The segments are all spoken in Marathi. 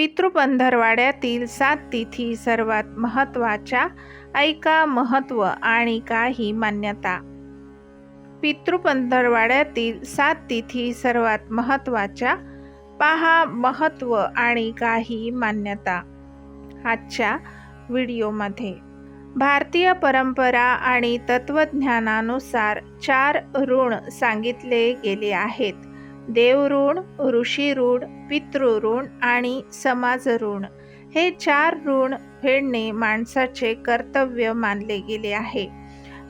पितृपंधरवाड्यातील सात तिथी सर्वात महत्त्वाच्या ऐका महत्त्व आणि काही मान्यता. पितृपंधरवाड्यातील सात तिथी सर्वात महत्त्वाच्या पहा महत्त्व आणि काही मान्यता. आजच्या व्हिडिओमध्ये. भारतीय परंपरा आणि तत्त्वज्ञानानुसार चार ऋण सांगितले गेले आहेत. देवऋण ऋषीऋण पितृऋण आणि समाजऋण. हे चार ऋण फेडणे माणसाचे कर्तव्य मानले गेले आहे.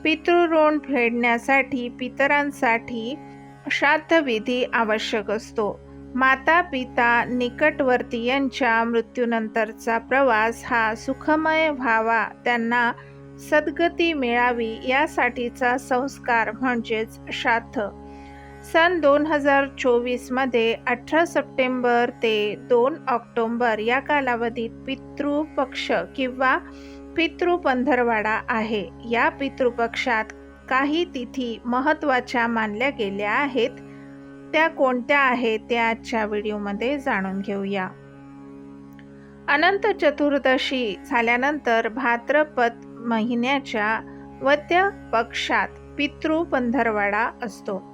पितृऋण फेडण्यासाठी पितरांसाठी श्राद्धविधी आवश्यक असतो. माता पिता निकटवर्तीयांच्या मृत्यूनंतरचा प्रवास हा सुखमय व्हावा त्यांना सद्गती मिळावी यासाठीचा संस्कार म्हणजेच श्राद्ध. सन दोन हजार चोवीसमध्ये अठरा सप्टेंबर ते दोन ऑक्टोंबर या कालावधीत पितृपक्ष किंवा पितृपंधरवाडा आहे. या पितृपक्षात काही तिथी महत्त्वाच्या मानल्या गेल्या आहेत. त्या कोणत्या आहेत ते आजच्या व्हिडिओमध्ये जाणून घेऊया. अनंत चतुर्दशी झाल्यानंतर भाद्रपद महिन्याच्या वद्य पक्षात पितृ पंधरवाडा असतो.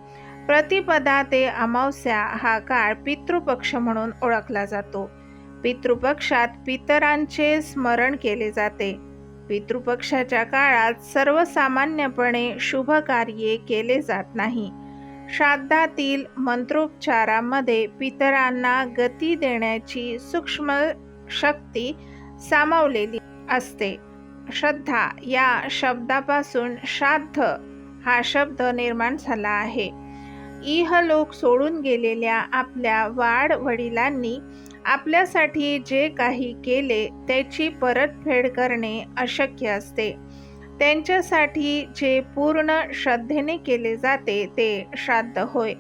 प्रतिपदा ते अमावस्या हा काळ पितृपक्ष म्हणून ओळखला जातो. पितृपक्षात पितरांचे स्मरण केले जाते. पितृपक्षाच्या काळात सर्वसामान्यपणे शुभ कार्ये केले जात नाही. श्राद्धातील मंत्रोपचारामध्ये पितरांना गती देण्याची सूक्ष्म शक्ती सामावलेली असते. श्रद्धा या शब्दापासून श्राद्ध हा शब्द निर्माण झाला आहे. इहलोक सोडून गेलेल्या आपल्या वाढ वडिलांनी आपल्यासाठी जे काही केले त्याची परतफेड करणे अशक्य असते. त्यांच्यासाठी जे पूर्ण श्रद्धेने केले जाते ते श्राद्ध होय.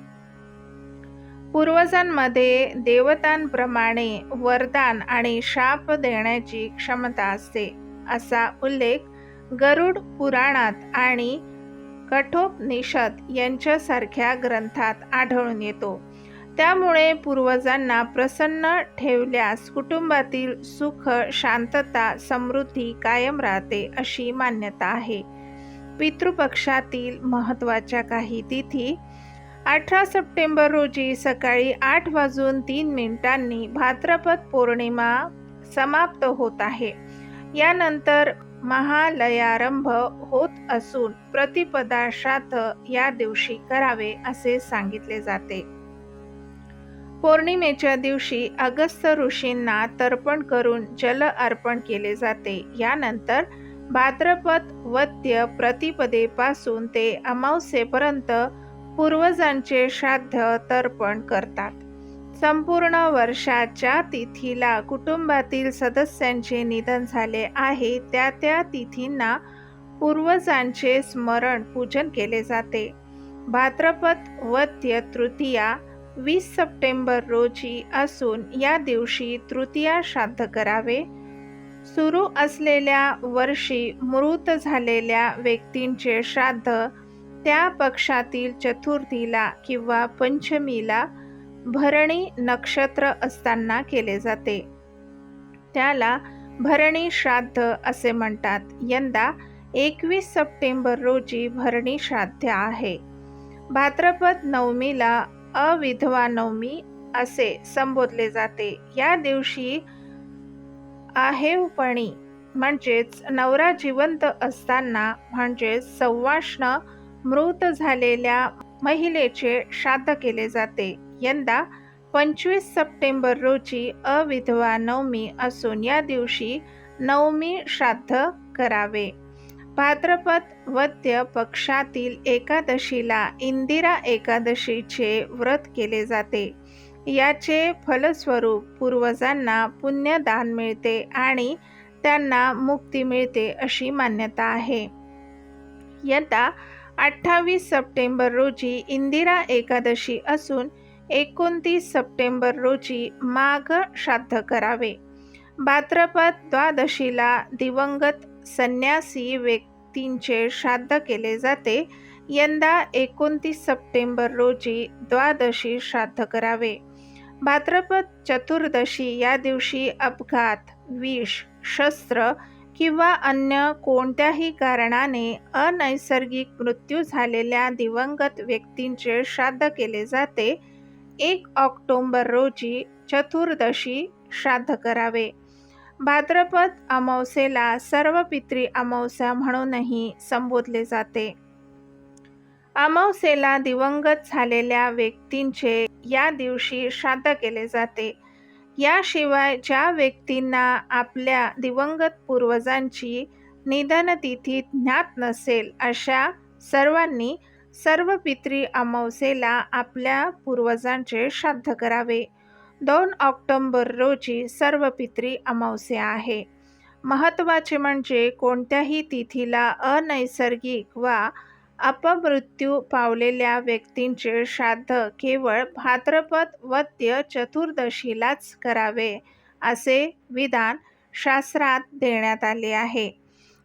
पूर्वजांमध्ये देवतांप्रमाणे वरदान आणि शाप देण्याची क्षमता असते असा उल्लेख गरुड पुराणात आणि कठोपनिषद यांच्यासारख्या ग्रंथात आढळून येतो. त्यामुळे पूर्वजांना प्रसन्न ठेवल्यास कुटुंबातील सुख शांतता समृद्धी कायम राहते अशी मान्यता आहे. पितृपक्षातील महत्त्वाच्या काही तिथी. अठरा सप्टेंबर रोजी सकाळी आठ वाजून तीन मिनिटांनी भाद्रपद पौर्णिमा समाप्त होत आहे. यानंतर महालयारंभ होत असून प्रतिपदा श्राद्ध या दिवशी करावे असे सांगितले जाते. पौर्णिमेच्या दिवशी अगस्त ऋषींना तर्पण करून जल अर्पण केले जाते. यानंतर भाद्रपद वद्य प्रतिपदेपासून ते अमावस्येपर्यंत पूर्वजांचे श्राद्ध तर्पण करतात. संपूर्ण वर्षाच्या तिथीला कुटुंबातील सदस्यांचे निधन झाले आहे. त्या त्या तिथींना पूर्वजांचे स्मरण पूजन केले जाते. भाद्रपद वद्य तृतीया वीस सप्टेंबर रोजी असून या दिवशी तृतीया श्राद्ध करावे. सुरू असलेल्या वर्षी मृत झालेल्या व्यक्तींचे श्राद्ध त्या पक्षातील चतुर्थीला किंवा पंचमीला भरणी नक्षत्र असताना केले जाते. त्याला भरणी श्राद्ध असे म्हणतात. यंदा एकवीस सप्टेंबर रोजी भरणी श्राद्ध आहे. भाद्रपद नवमीला अविधवा नवमी असे संबोधले जाते. या दिवशी आहेवपणी म्हणजेच नवरा जिवंत असताना म्हणजेच सव्वाष्ण मृत झालेल्या महिलेचे श्राद्ध केले जाते. यंदा पंचवीस सप्टेंबर रोजी अविधवा नवमी असून या दिवशी नवमी श्राद्ध करावे. भाद्रपद वद्य पक्षातील एकादशीला इंदिरा एकादशीचे व्रत केले जाते. याचे फलस्वरूप पूर्वजांना पुण्यदान मिळते आणि त्यांना मुक्ती मिळते अशी मान्यता आहे. यंदा अठ्ठावीस सप्टेंबर रोजी इंदिरा एकादशी असून एकोणतीस सप्टेंबर रोजी माघ श्राद्ध करावे. भाद्रपद द्वादशीला दिवंगत संन्यासी व्यक्तींचे श्राद्ध केले जाते. यंदा एकोणतीस सप्टेंबर रोजी द्वादशी श्राद्ध करावे. भाद्रपद चतुर्दशी या दिवशी अपघात विष शस्त्र किंवा अन्य कोणत्याही कारणाने अनैसर्गिक मृत्यू झालेल्या दिवंगत व्यक्तींचे श्राद्ध केले जाते. एक ऑक्टोंबर रोजी चतुर्दशी श्राद्ध करावे. भाद्रपद अमावस्येला सर्व पित्री अमावस्या म्हणूनही संबोधले जाते. अमावस्येला दिवंगत झालेल्या व्यक्तींचे या दिवशी श्राद्ध केले जाते. याशिवाय ज्या व्यक्तींना आपल्या दिवंगत पूर्वजांची निधनतिथी ज्ञात नसेल अशा सर्वांनी सर्व पित्री अमावस्येला आपल्या पूर्वजांचे श्राद्ध करावे. दोन ऑक्टोंबर रोजी सर्व पित्री अमावस्या आहे. महत्त्वाचे म्हणजे कोणत्याही तिथीला अनैसर्गिक वा अपमृत्यू पावलेल्या व्यक्तींचे श्राद्ध केवळ भाद्रपद वद्य चतुर्दशीलाच करावे असे विधान शास्त्रात देण्यात आले आहे.